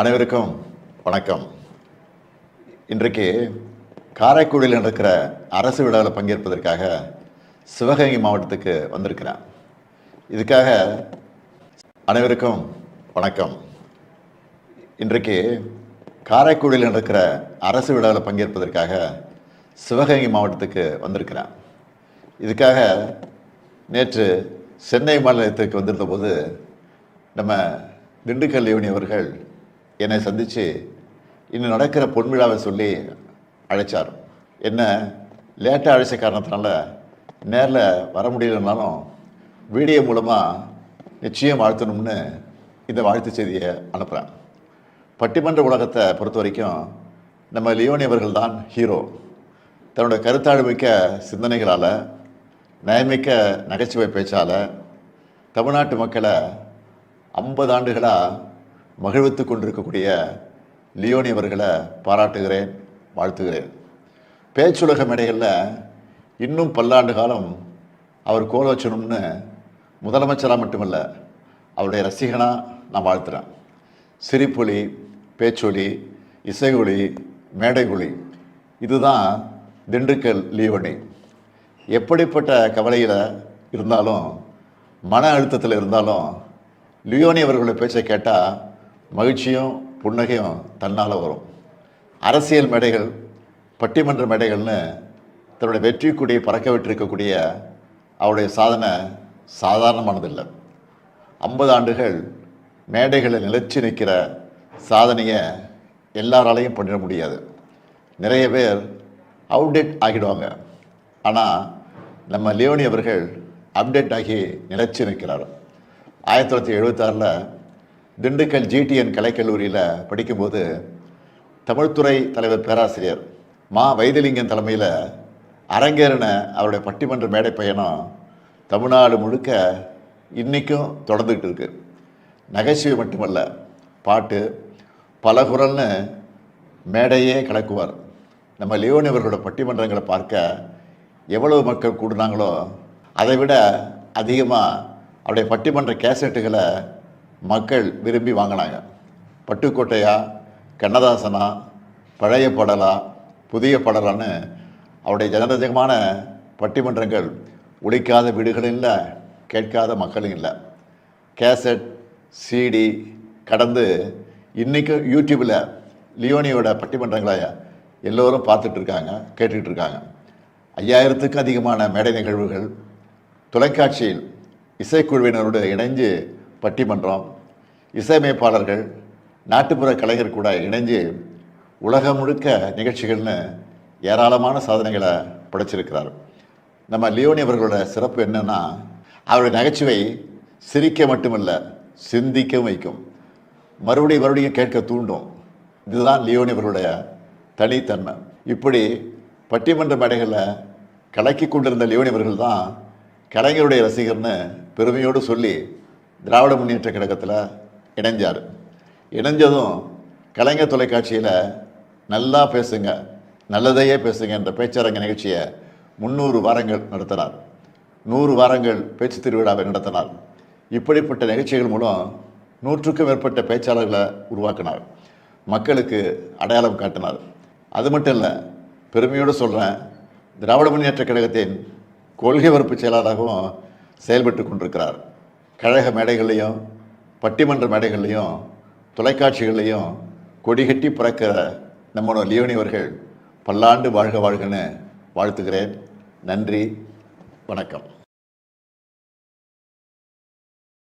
அனைவருக்கும் வணக்கம். இன்றைக்கு காரைக்குடியில் நடக்கிற அரசு விழாவில் பங்கேற்பதற்காக சிவகங்கை மாவட்டத்துக்கு வந்திருக்கிறேன் இதுக்காக அனைவருக்கும் வணக்கம். இன்றைக்கு காரைக்குடியில் நடக்கிற அரசு விழாவில் பங்கேற்பதற்காக சிவகங்கை மாவட்டத்துக்கு வந்திருக்கிறேன் இதுக்காக நேற்று சென்னை மாநிலத்துக்கு வந்திருந்தபோது நம்ம திண்டுக்கல் யோனி அவர்கள் என்னை சந்தித்து இன்னும் நடக்கிற பொன்விழாவை சொல்லி அழைச்சார். என்ன லேட்டாக அழைச்ச காரணத்தினால நேரில் வர முடியலனாலும் வீடியோ மூலமாக நிச்சயம் வாழ்த்தணும்னு இந்த வாழ்த்து செய்தியை அனுப்புகிறேன் பட்டிமன்ற உலகத்தை பொறுத்த வரைக்கும் நம்ம லியோனி அவர்கள் தான் ஹீரோ. தன்னோட கருத்தாழ்மிக்க சிந்தனைகளால் நயமிக்க நகைச்சுவை பேச்சால் தமிழ்நாட்டு மக்களை ஐம்பது ஆண்டுகளாக மகிழ்வித்து கொண்டிருக்கக்கூடிய லியோனி அவர்களை பாராட்டுகிறேன் வாழ்த்துகிறேன். பேச்சுலக மேடைகளில் இன்னும் பல்லாண்டு காலம் அவர் கோல வச்சணும்னு முதலமைச்சராக மட்டுமல்ல அவருடைய ரசிகனாக நான் வாழ்த்துறேன். சிரிப்பொலி பேச்சொலி இசையொலி மேடைகுழி இதுதான் திண்டுக்கல் லியோனி. எப்படிப்பட்ட கவலையில் இருந்தாலும் மன அழுத்தத்தில் இருந்தாலும் லியோனி அவர்களுடைய பேச்சை கேட்டால் மகிழ்ச்சியும் புன்னகையும் தன்னால் வரும். அரசியல் மேடைகள் பட்டிமன்ற மேடைகள்னு தன்னுடைய வெற்றி கொடியை பறக்க விட்டிருக்கக்கூடிய அவருடைய சாதனை சாதாரணமானதில்லை. ஐம்பது ஆண்டுகள் மேடைகளில் நிலச்சி நிற்கிற சாதனையை எல்லாராலையும் பண்ணிட முடியாது. நிறைய பேர் அவுடேட் ஆகிடுவாங்க. ஆனால் நம்ம லியோனி அவர்கள் அப்டேட் ஆகி நிலச்சி நிற்கிறார். ஆயிரத்தி தொள்ளாயிரத்தி எழுபத்தாறில் திண்டுக்கல் ஜிடிஎன் கலைக்கல்லூரியில் படிக்கும்போது தமிழ்துறை தலைவர் பேராசிரியர் மா வைத்திலிங்கன் தலைமையில் அரங்கேறின அவருடைய பட்டிமன்ற மேடை பயணம் தமிழ்நாடு முழுக்க இன்றைக்கும் தொடர்ந்துக்கிட்டு இருக்கு. நகைச்சுவை மட்டுமல்ல பாட்டு பல குரல்னு மேடையே கலக்குவார். நம்ம லியோனிவர்களோட பட்டிமன்றங்களை பார்க்க எவ்வளவு மக்கள் கூடுனாங்களோ அதை விட அதிகமாக அவருடைய பட்டிமன்ற கேசட்டுகளை மக்கள் விரும்பி வாங்கினாங்க. பட்டுக்கோட்டையா கண்ணதாசனா பழைய படலா புதிய படலான்னு அவருடைய ஜனரஜகமான பட்டிமன்றங்கள் ஒழிக்காத வீடுகளும் இல்லை கேட்காத மக்களும் இல்லை. கேசட் சிடி கடந்து இன்றைக்கும் யூடியூப்பில் லியோனியோட பட்டிமன்றங்களை எல்லோரும் பார்த்துட்ருக்காங்க கேட்டுட்ருக்காங்க கேட்டுக்கிட்டு இருக்காங்க. ஐயாயிரத்துக்கும் அதிகமான மேடை நிகழ்வுகள் தொலைக்காட்சியில் இசைக்குழுவினரோடு இணைஞ்சு பட்டிமன்றம் இசையமைப்பாளர்கள் நாட்டுப்புற கலைஞர் கூட இணைஞ்சு உலகம் முழுக்க நிகழ்ச்சிகள்னு ஏராளமான சாதனைகளை படைச்சிருக்கிறார். நம்ம லியோனி அவர்களோட சிறப்பு என்னென்னா அவருடைய நகைச்சுவை சிரிக்க மட்டுமல்ல சிந்திக்கவும் வைக்கும். மறுபடியும் மறுபடியும் கேட்க தூண்டும். இதுதான் லியோனி அவர்களுடைய தனித்தன்மை. இப்படி பட்டிமன்ற மேடைகளில் கலக்கி கொண்டிருந்த லியோனி அவர்கள் தான் கலைஞருடைய ரசிகர்னு பெருமையோடு சொல்லி திராவிட முன்னேற்ற கழகத்தில் இணைஞ்சார். இணைஞ்சதும் கலைஞர் தொலைக்காட்சியில் நல்லா பேசுங்க நல்லதையே பேசுங்க என்ற பேச்சரங்க நிகழ்ச்சியை முந்நூறு வாரங்கள் நடத்தினார். நூறு வாரங்கள் பேச்சு திருவிழாவை நடத்தினார். இப்படிப்பட்ட நிகழ்ச்சிகள் மூலம் நூற்றுக்கும் மேற்பட்ட பேச்சாளர்களை உருவாக்கினார். மக்களுக்கு அடையாளம் காட்டினார். அது மட்டும் இல்லை பெருமையோடு சொல்கிறேன் திராவிட முன்னேற்ற கழகத்தின் கொள்கை வரப்பு செயலாளராகவும் செயல்பட்டு கொண்டிருக்கிறார். கழக மேடைகள்லையும் பட்டிமன்ற மேடைகள்லையும் தொலைக்காட்சிகள்லையும் கொடிகட்டி பிறக்கிற நம்மளோட லியோனி அவர்கள் பல்லாண்டு வாழ்க வாழ்கன்னு வாழ்த்துகிறேன். நன்றி வணக்கம்.